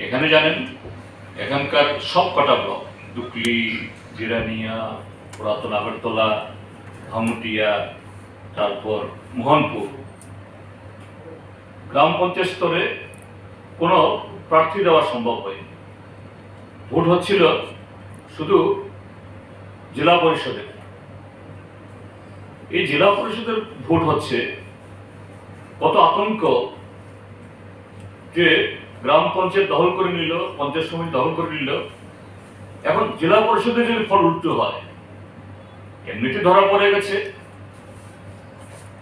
এখানে জানেন, এখানকার সব কটা ব্লক, দুকলি, জিরানিয়া, পুরাতন আগরতলা ভামুটিয়া তারপর মোহনপুর। গ্রাম পঞ্চায়েত স্তরে কোনো প্রার্থী দেওয়া সম্ভব হয়নি। ভোট হচ্ছিল শুধু জেলা পরিষদে এই জেলা পরিষদের ভোট হচ্ছে কত আতঙ্ক যে গ্রাম পঞ্চায়েত দখল করে নিল, পঞ্চায়েত সমিতি দখল করে নিল। এখন জেলা পরিষদে যদি ফল উল্টো হয়, এমনিতে ধরা পড়ে গেছে।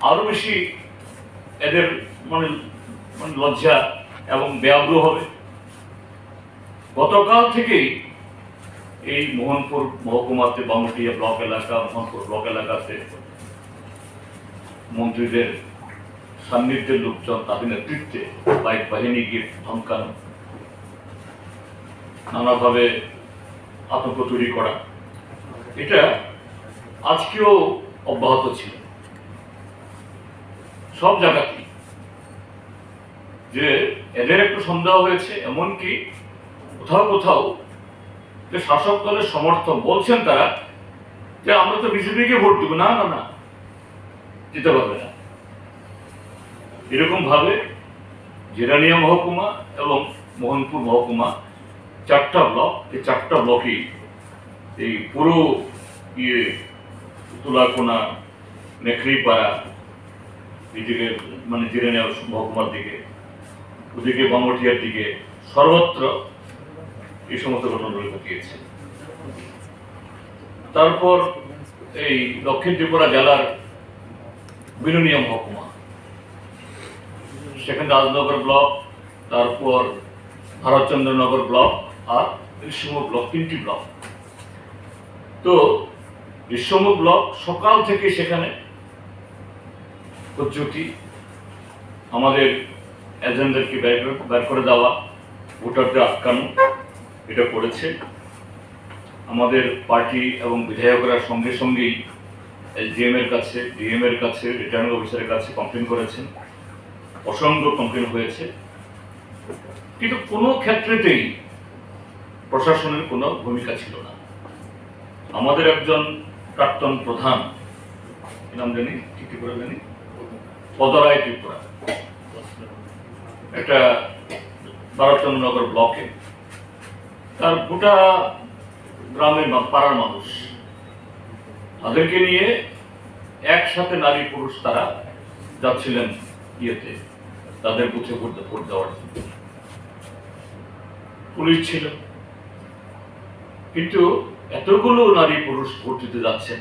আরও বেশি এদের মানে মানে লজ্জা এবং বেআগ্রহ হবে। গতকাল থেকেই এই মোহনপুর মহকুমাতে বামুটিয়া ব্লক এলাকা, মোহনপুর ব্লক এলাকাতে মন্ত্রীদের সান্নিধ্যের লোকজন তাদের নেতৃত্বে বাইক বাহিনী গিয়ে ধমকানো। নানাভাবে আতঙ্ক তৈরি করা। এটা আজকেও অব্যাহত ছিল। সব জায়গাতেই যে এদের একটু সন্দেহ হয়েছে, এমনকি কোথাও কোথাও যে শাসক দলের সমর্থক বলছেন তারা যে আমরা তো বিজেপিকে ভোট দেবো। না না না দিতে পারবে না। এরকম ভাবে জিরানিয়া মহকুমা এবং মোহনপুর মহকুমা চারটা ব্লক, এই চারটা ব্লকই এই পুরো ইয়ে তুলাকোনা নেখরিপাড়া এদিকে মানে জিরানিয়া মহকুমার দিকে, ওদিকে বামটিয়ার দিকে সর্বত্র এই সমস্ত ঘটনাগুলি ঘটিয়েছে। তারপর এই দক্ষিণ ত্রিপুরা জেলার বিনুনিয়া মহকুমা। সেখানে রাজনগর ব্লক, তারপর ভারতচন্দ্রনগর ব্লক আর ঋষ্যমুখ ব্লক, তিনটি ব্লক। তো ঋষ্যমুখ ব্লক সকাল থেকে সেখানে উজ্জ্যোতি আমাদের করে- বের করে দেওয়া, ভোটারদের আটকানো, এটা করেছে। আমাদের পার্টি এবং বিধায়করা সঙ্গে সঙ্গেই এসডিএম এর কাছে ডিএম এর কাছে রিটার্নিং অফিসারের কাছে কমপ্লেন করেছেন। অসংখ্য কমপ্লেন হয়েছে। কিন্তু কোনো ক্ষেত্রেতেই প্রশাসনের কোনো ভূমিকা ছিল না। আমাদের একজন প্রাক্তন প্রধান নাম জানি? ত্রিপুরা জানি? পদরায় ত্রিপুরা। একটা ভারতচন্দ্রনগর ব্লকে। তার গোটা গ্রামের পাড়ার মানুষ। তাদেরকে নিয়ে একসাথে নারী পুরুষ তারা যাচ্ছিলেন ইয়েতে। তাদের বুথে ভোট ভোট দেওয়ার। পুলিশ ছিল। কিন্তু এতগুলো নারী পুরুষ ভোট দিতে যাচ্ছেন।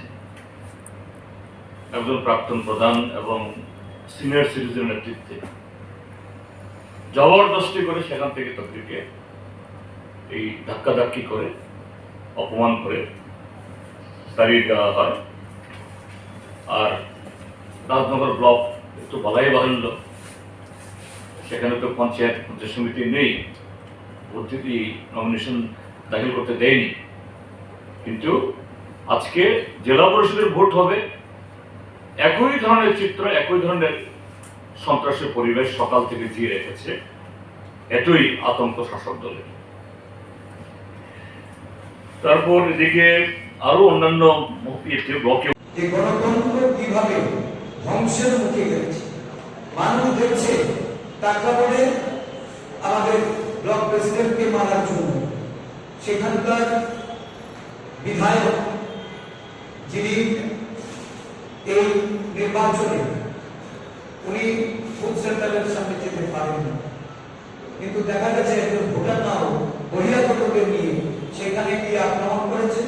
একজন প্রাক্তন প্রধান এবং সিনিয়র সিটিজেন নেতৃত্বে। জবরদস্তি করে সেখান থেকে তাদেরকে এই ধাক্কাধাক্কি করে, অপমান করে তাড়িয়ে দেওয়া হয়। আর রাজনগর ব্লক একটু বলাই বাহুল্য। সেখানে তো পঞ্চায়েত পঞ্চায়েত সমিতি নেই। ভর্তি নমিনেশন দাখিল করতে দেয়নি। কিন্তু আজকে জেলা পরিষদের ভোট হবে। একই ধরনের চিত্র, একই ধরনের সন্ত্রাসের পরিবেশ সকাল থেকে দিয়ে রেখেছে। এতই আতঙ্ক শাসক দলের। তারপর এদিকে আরও অন্যান্য গণতন্ত্র কীভাবে ধ্বংসের মুখে গেছে? মানুষ দেখছে টাকা বলে আমাদের ব্লক প্রেসিডেন্টকে মারার জন্য সেখানকার বিধায়ক যিনি এই নির্বাচনে, উনি বুথ সেন্টারের সামনে যেতে পারেন না কিন্তু দেখা গেছে একজন ভোটার নাও বহিরাগতকে নিয়ে সেখানে গিয়ে আক্রমণ করেছে,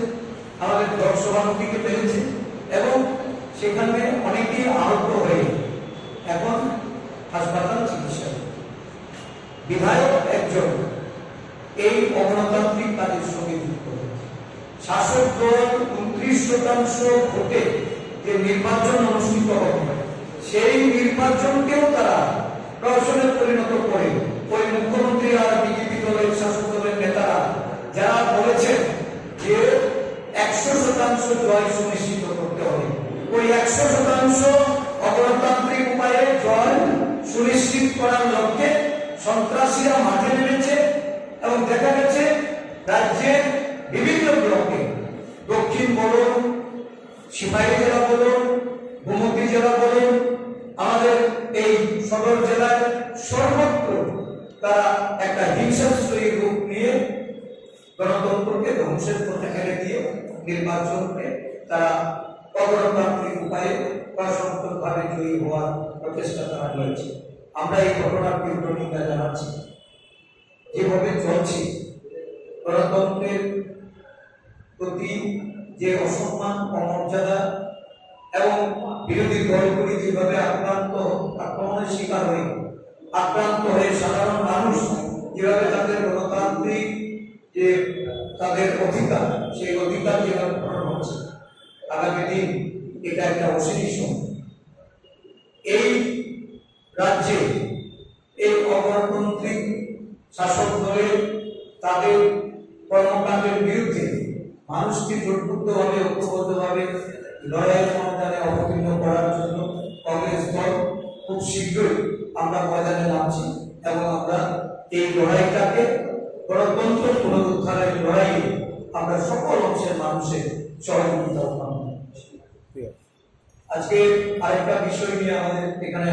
আমাদের দশ সভাপতিকে পেরেছে এবং সেখানে অনেকেই আহত হয়ে এখন হাসপাতাল চিকিৎসা বিধায়ক একজন এই অগণতান্ত্রিক সঙ্গে যুক্ত হয়েছে। শাসক দল উনত্রিশ শতাংশ ভোটে যে নির্বাচন অনুষ্ঠিত হবে, সেই নির্বাচনকেও তারা প্রহসনে পরিণত করে ওই মুখ্যমন্ত্রী আর বিজেপি দলের শাসক দলের নেতারা যারা বলেছেন যে একশো শতাংশ জয় সুনিশ্চিত করতে হবে ওই একশো শতাংশ অগণতান্ত্রিক উপায়ে জয় সুনিশ্চিত করার লক্ষ্যে সন্ত্রাসীরা মাঠে নেমেছে সিপাহী জেলা বলুন, গোমতী জেলা বলুন, আমাদের এই সদর জেলায় সর্বত্র তারা একটা হিংসাশ্রয়ী রূপ নিয়ে গণতন্ত্রকে ধ্বংসের পথে ফেলে দিয়ে নির্বাচনকে তারা অগণতান্ত্রিক উপায়ে প্রশাসনিকভাবে জয়ী হওয়ার প্রচেষ্টা তারা নিয়েছে আমরা এই ঘটনার তীব্র নিন্দা জানাচ্ছি। যেভাবে চলছে, গণতন্ত্রের প্রতি যে অসম্মান, অমর্যাদা এবং বিরোধী দলগুলি যেভাবে আক্রান্ত, আক্রমণের শিকার হয়ে, আক্রান্ত হয়ে সাধারণ মানুষ যেভাবে তাদের গণতান্ত্রিক যে তাদের অধিকার, সেই অধিকার যেভাবে গ্রহণ হচ্ছে, আগামী দিন এটা একটা অশীতি সময়। এই রাজ্যে এই অগণতান্ত্রিক শাসক দলের তাদের কর্মকাণ্ডের বিরুদ্ধে মানুষকে জোটবদ্ধভাবে ঐক্যবদ্ধভাবে লড়াইয়ের ময়দানে অবতীর্ণ করার জন্য কংগ্রেস দল খুব শীঘ্রই আমরা ময়দানে নামছি এবং আমরা এই লড়াইটাকে গণতন্ত্র পুনরুদ্ধারের লড়াইয়ে আমরা সকল অংশের মানুষের সহযোগিতা আজকে আরেকটা বিষয় নিয়ে আমাদের এখানে